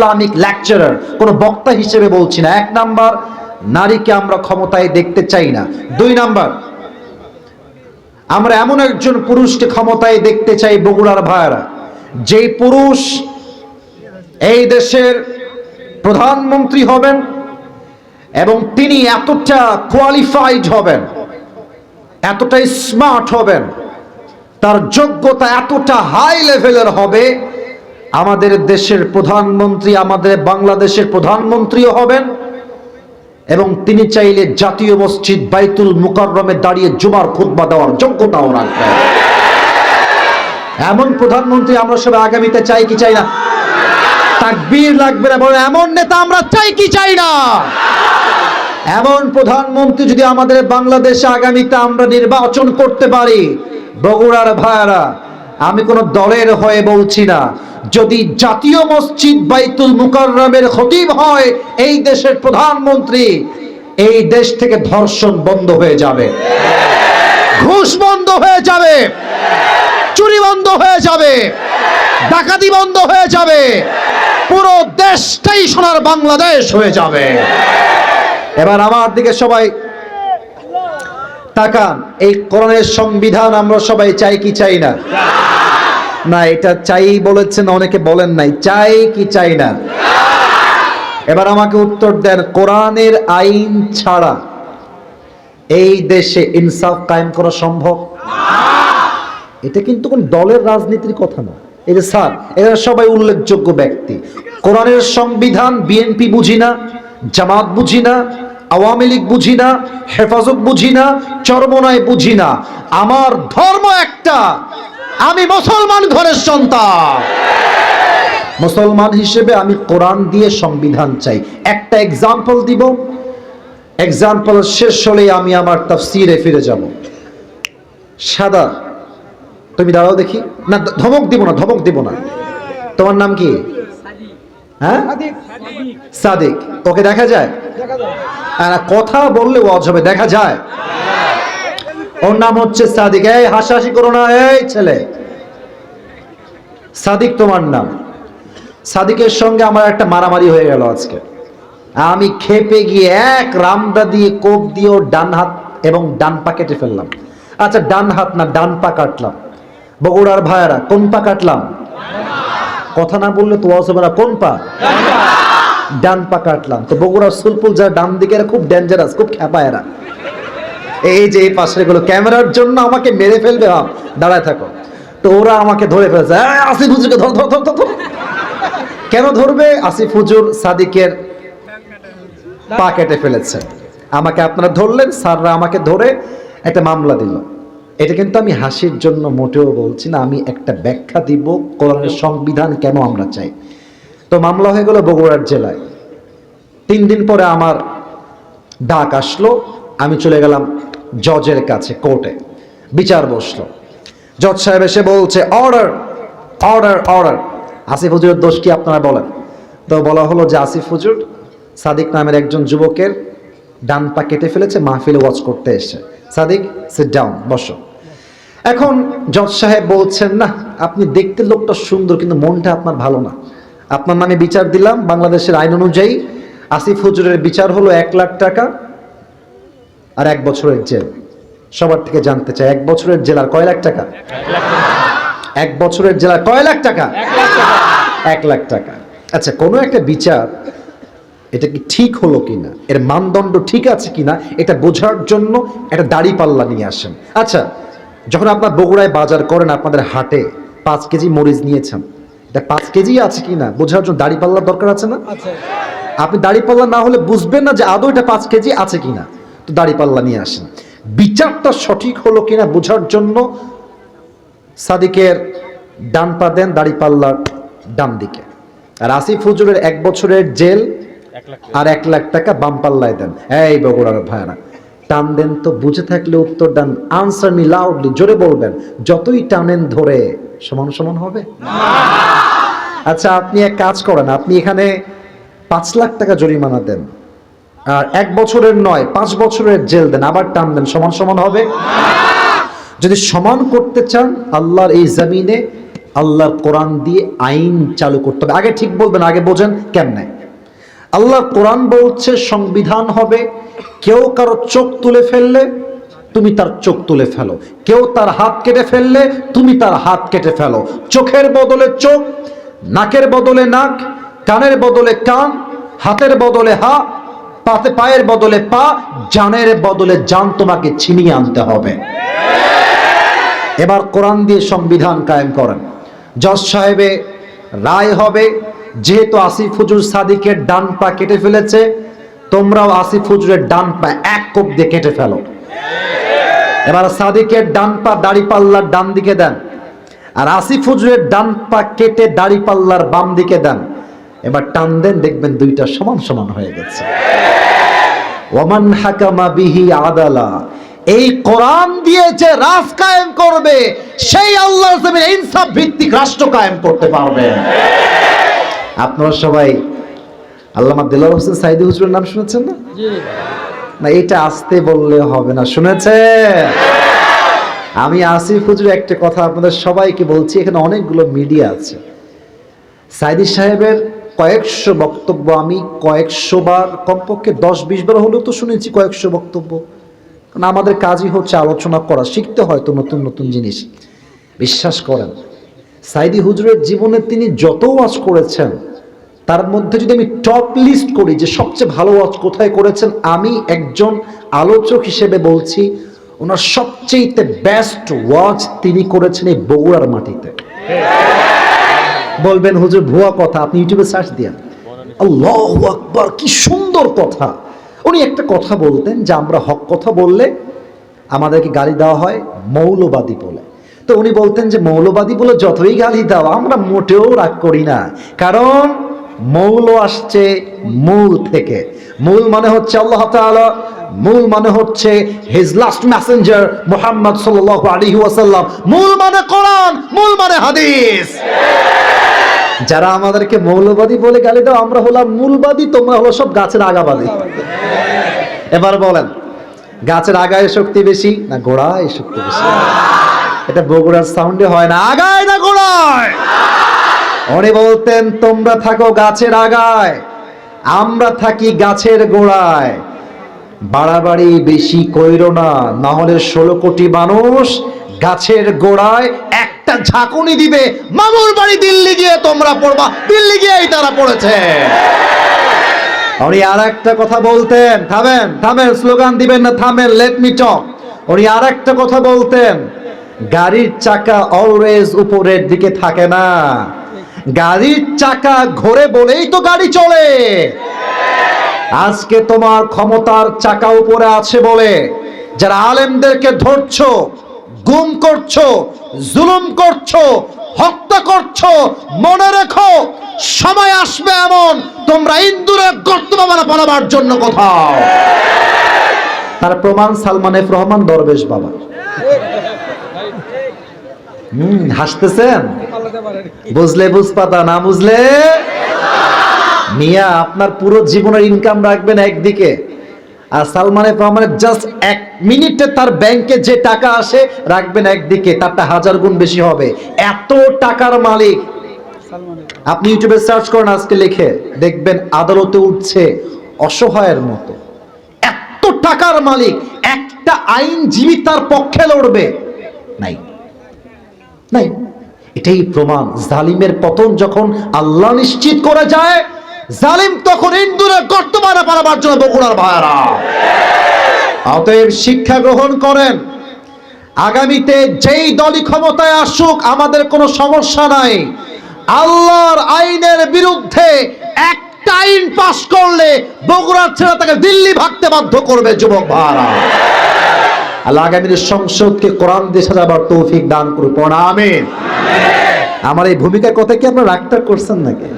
Islamic lecturer, কোনো বক্তা হিসেবে বলছি না। এক নাম্বার, নারীকে আমরা ক্ষমতায় দেখতে চাই না। দুই নাম্বার, আমরা এমন একজন পুরুষকে ক্ষমতায় দেখতে চাই বগুড়ার ভাইয়ারা, যেই পুরুষ এই দেশের প্রধানমন্ত্রী হবেন এবং তিনি এতটা কোয়ালিফাইড হবেন এতটাই স্মার্ট হবেন, তার যোগ্যতা এতটা হাই লেভেলের হবে আমাদের দেশের প্রধানমন্ত্রী, আমাদের বাংলাদেশের প্রধানমন্ত্রীও হবেন এবং তিনি চাইলে জাতীয় মসজিদ বাইতুল মুকাররমে দাঁড়িয়ে জুমার খুতবা দেওয়ার যোগ্যতাও রাখবেন। এমন প্রধানমন্ত্রী আমরা সবাই আগামীতে চাই কি চাই না? তাকবীর লাগবে না বলে এমন নেতা আমরা চাই কি চাই না? এমন প্রধানমন্ত্রী যদি আমাদের বাংলাদেশে আগামীতে আমরা নির্বাচন করতে পারি, বগুড়ার ভাইয়ারা আমি কোনো দলের হয়ে বলছি না। যদি জাতীয় মসজিদ বাইতুল মুকাররমের খতিব হয়, এই দেশের প্রধানমন্ত্রী, এই দেশ থেকে ধর্ষণ বন্ধ হয়ে যাবে। ঘুষ বন্ধ হয়ে যাবে। চুরি বন্ধ হয়ে যাবে। ডাকাতি বন্ধ হয়ে যাবে। পুরো দেশটাই সোনার বাংলাদেশ হয়ে যাবে। এবার আমার দিকে সবাই তাকান, এই করণের সংবিধান আমরা সবাই চাই কি চাই না? না, এটা চাই বলেছেন, অনেকে বলেন নাই, চাই কি চাই না? এবার আমাকে উত্তর দেন, কোরআনের আইন ছাড়া এই দেশে ইনসাফ কায়েম করা সম্ভব? এটা কিন্তু কোন দলের রাজনীতির কথা না। এই যে স্যার, এরা সবাই উল্লেখযোগ্য ব্যক্তি। কোরআনের সংবিধান, বিএনপি বুঝি না, জামাত বুঝি না আওয়ামী লীগ বুঝি না হেফাজত বুঝি না চরমনায় বুঝি না। আমার ধর্ম একটা আমি মুসলমান ঘরের সন্তান। মুসলমান হিসেবে আমি কোরআন দিয়ে সংবিধান চাই। একটা এক্সাম্পল দিব। এক্সাম্পল শেষ হলে আমি আমার তাফসিরে ফিরে যাব। সাদা তুমি দাঁড়াও দেখি। না ধমক দিব না ধমক দিব না। তোমার নাম কি? হ্যাঁ? সাদিক। ওকে দেখা যায়? আর কথা বললে ওয়াজ হবে দেখা যায়। ওর নাম হচ্ছে সাদিক। এই হাসাহাসি করো না এই ছেলে। সাদিক তোমার নাম। সাদিকের সঙ্গে আমার একটা মারামারি হয়ে গেল আজকে। আমি খেপে গিয়ে এক রামদা দিয়ে কোপ দিয়ে ওর ডান হাত এবং ডান পা কেটে ফেললাম। আচ্ছা ডান হাত না ডান পা কাটলাম। বগুড়ার ভাইয়ারা কোন পা কাটলাম? কথা না বললে তো না। কোন পা। ডান পা কাটলাম। তো বগুড়ার সুলপুল যারা ডান দিকে খুব ডেঞ্জারাস খুব খ্যাপা এরা। এই যে এই পাশেরগুলো ক্যামেরার জন্য আমাকে মেরে ফেলবে আম, দাঁড়ায় থাকো। তো ওরা আমাকে ধরে ফেলছে। "এই, আসিফ হুজুরকে ধর ধর ধর ধর, কেন ধরবে? আসিফ হুজুর সাদিকের পা কেটে ফেলেছে। আমাকে আপনারা ধরলেন স্যাররা আমাকে ধরে একটা মামলা দিল। এটা কিন্তু আমি হাসির জন্য মোটেও বলছি না আমি একটা ব্যাখ্যা দিব কোরআনের সংবিধান কেন আমরা চাই। তো মামলা হয়ে গেল বগুড়ার জেলায়। তিন দিন পরে আমার ডাক আসলো, আমি চলে গেলাম জজের কাছে, কোর্টে। বিচার বসল। জজ সাহেব এসে বলছে অর্ডার অর্ডার অর্ডার আসিফ হুজুরের দোষ কি আপনারা বলেন? তো বলা হলো যে আসিফ হুজুর সাদিক নামের একজন যুবকের ডান পা কেটে ফেলেছে, মাহফিলে ওয়াচ করতে এসে সাদিক সিট ডাউন বসো। এখন জজ সাহেব বলছেন, না, আপনি দেখতে লোকটা সুন্দর, কিন্তু মনটা আপনার ভালো না। আপনার নামে বিচার দিলাম, বাংলাদেশের আইন অনুযায়ী আসিফ হুজুরের বিচার হলো এক লাখ টাকা আর এক বছরের জেল। সবার থেকে জানতে চাই, এক বছরের জেলার কয় লাখ টাকা? এক বছরের জেলার কয় লাখ টাকা? এক লাখ টাকা। আচ্ছা কোনো একটা বিচার, এটা কি ঠিক হলো কিনা? এর মানদণ্ড ঠিক আছে কিনা? এটা বোঝার জন্য একটা দাড়ি পাল্লা নিয়ে আসেন। আচ্ছা যখন আপনার বগুড়ায় বাজার করেন, আপনাদের হাটে পাঁচ কেজি মরিচ নিয়েছেন এটা পাঁচ কেজি আছে কিনা বোঝার জন্য দাড়ি পাল্লার দরকার আছে না? আপনি দাড়ি পাল্লা না হলে বুঝবেন না যে আদৌ এটা পাঁচ কেজি আছে কিনা তো দাড়ি পাল্লা নিয়ে আসেন। বিচারটা সঠিক হলো কিনা বোঝার জন্য সাদিকের ডান পা দেন দাড়ি পাল্লার ডান দিকে। আর আসিফ হুজুরের এক বছরের জেল আর এক লাখ টাকা বাম পাল্লায় দেন। এই বগুড়ার ভাইরা টান দেন তো বুঝে থাকলে উত্তর দেন। আনসার মি লাউডলি জোরে বলবেন যতই টানেন ধরে। সমান সমান হবে? আচ্ছা আপনি এক কাজ করেন, আপনি এখানে পাঁচ লাখ টাকা জরিমানা দেন, আর এক বছরের নয়, পাঁচ বছরের জেল দেন, আবার টান দেন, সমান সমান হবে? যদি সমান করতে চান, আল্লাহর এই জমিনে, আল্লাহর কোরআন দিয়ে আইন চালু করতে হবে। আগে ঠিক বলবেন, আগে বোঝেন কেমনে? আল্লাহ কোরআন বলছে, সংবিধান হবে, কেউ কারও চোখ তুলে ফেললে তুমি তার চোখ তুলে ফেলো। কেউ তার হাত কেটে ফেললে তুমি তার হাত কেটে ফেলো। চোখের বদলে চোখ, নাকের বদলে নাক, কানের বদলে কান, হাতের বদলে হাত পাতে পায়ের বদলে পা, জানের বদলে জান তোমাকে ছিনিয়ে আনতে হবে। এবার কোরআন দিয়ে সংবিধান কায়েম করেন। জজ সাহেবে, রায় হবে, যেহেতু আসিফ হুজুর সাদিকের ডান পা কেটে ফেলেছে, তোমরাও আসিফ হুজুরের ডান পা এক কোপ দিয়ে কেটে ফেলো। এবার সাদিকের ডান পা দাড়ি পাল্লার ডান দিকে দেন। আর আসিফ হুজুরের ডান পা কেটে দাড়ি পাল্লার বাম দিকে দেন। এবার টান দেন, দেখবেন দুইটা সমান সমান হয়ে গেছে। ওমান হাকামা বিহি আদালা। এই কোরআন দিয়ে যে রাজ কায়েম করবে, সেই আল্লাহর জমিনে ইনসাফ ভিত্তিক রাষ্ট্র কায়েম করতে পারবে। আপনারা সবাই আল্লামা দিলার হোসেন সাইদি হুজুরের নাম শুনেছেন না? না, এটা আসতে বললে হবে না, শুনেছে? আমি আসিফ হুজুর একটা কথা আপনাদের সবাইকে বলছি, এখানে অনেকগুলো মিডিয়া আছে। সাইদি সাহেবের কয়েকশো বক্তব্য, আমি কয়েকশো বার, কমপক্ষে দশ বিশ বার হলেও তো শুনেছি কয়েকশো বক্তব্য। কারণ আমাদের কাজই হচ্ছে আলোচনা করা, শিখতে হয় তো নতুন নতুন জিনিস। বিশ্বাস করেন, সাইদি হুজুরের জীবনে তিনি যত ওয়াজ করেছেন তার মধ্যে যদি আমি টপ লিস্ট করি যে সবচেয়ে ভালো ওয়াজ কোথায় করেছেন, আমি একজন আলোচক হিসেবে বলছি, ওনার সবচেয়ে বেস্ট ওয়াজ তিনি করেছেন এই বগুড়ার মাটিতে। বলবেন, হুজুর, ভুয়া কথা, আপনি ইউটিউবে সার্চ দিয়েন। আল্লাহ আকবার, কি সুন্দর কথা। উনি একটা কথা বলতেন যে আমরা হক কথা বললে আমাদেরকে গালি দেওয়া হয় মৌলবাদী বলে। তো উনি বলতেন যে মৌলবাদী বলে যতই গালি দাও, আমরা মোটেও রাগ করি না। কারণ মৌল আসছে মূল থেকে। মূল মানে হচ্ছে আল্লাহ তাআলা, মূল মানে হচ্ছে হিজ লাস্ট মেসেঞ্জার মোহাম্মদ সাল্লাল্লাহু আলাইহি ওয়াসাল্লাম। মূল মানে কোরআন, মূল মানে হাদিস। যারা আমাদেরকে মৌলবাদী বলে গালি দাও, আমরা হলাম মূলবাদী, তোমরা হলো সব গাছের আগাবাদী এবার বলেন, গাছের আগায় শক্তি বেশি না গোড়ায় শক্তি বেশি? এটা বগুড়ার সাউন্ডে হয় না, আগায় না গোড়ায়? উনি বলতেন, তোমরা থাকো গাছের আগায়, আমরা থাকি গাছের গোড়ায়। বাড়াবাড়ি বেশি কইরো না না হলে ষোলো কোটি মানুষ গাছের গোড়ায় একটা ঝাঁকুনি দিবে, মামুর বাড়ি দিল্লি গিয়ে তোমরা পড়বা, দিল্লি গিয়েই তারা পড়েছে। উনি আর একটা কথা বলতেন, থামেন থামেন, স্লোগান দিবেন না, থামেন লেট মি টক উনি আর একটা কথা বলতেন, গাড়ির চাকা অলওয়েজ উপরের দিকে থাকে না। গাড়ির চাকা ঘোরে বলেই তো গাড়ি চলে। আজকে তোমার ক্ষমতার চাকা উপরে আছে বলে যারা আলেমদেরকে ধরছো, গুম করছ, জুলুম করছ, হত্যা করছ, মনে রেখো, সময় আসবে এমন, তোমরা ইন্দুরের গর্ত বাবা পালাবার জন্য কোথাও। তার প্রমাণ সালমান রহমান দরবেশ বাবা। হুম, হাসতেছেন? বুঝলে বুঝপাতা না বুঝলে? মিয়া, আপনার পুরো জীবনের ইনকাম রাখবেন একদিকে। আর সালমানের জাস্ট এক মিনিটে তার ব্যাংকে যে টাকা আসে, রাখবেন একদিকে, তারটা হাজার গুণ বেশি হবে। এত টাকার মালিক। আপনি ইউটিউবে সার্চ করেন আজকে লিখে, দেখবেন আদালতে উঠছে অসহায়ের মতো। এত টাকার মালিক, একটা আইনজীবী তার পক্ষে লড়বে। নাই। নাই। এটাই প্রমাণ। জালিমের পতন যখন আল্লাহ নিশ্চিত করে যায়, জালিম তখন ইন্দুরে গর্ত মারা পালাবার জন্য বগুড়ার ভাইয়ারা। অতএব শিক্ষা গ্রহণ করেন। আগামীতে যেই দলই ক্ষমতায় আসুক, আমাদের কোনো সমস্যা নাই। আল্লাহর আইনের বিরুদ্ধে একটা আইন পাশ করলে বগুড়ার ছেলে তাকে দিল্লি ভাগতে বাধ্য করবে, যুবক ভাইয়ারা। আল্লাহ আগামীর সংসদকে কোরআন দিয়ে সাজাবার তৌফিক দান করুন আমিন। আমার এই ভূমিকার কথা কি আপনারা রাগটা করছেন নাকি?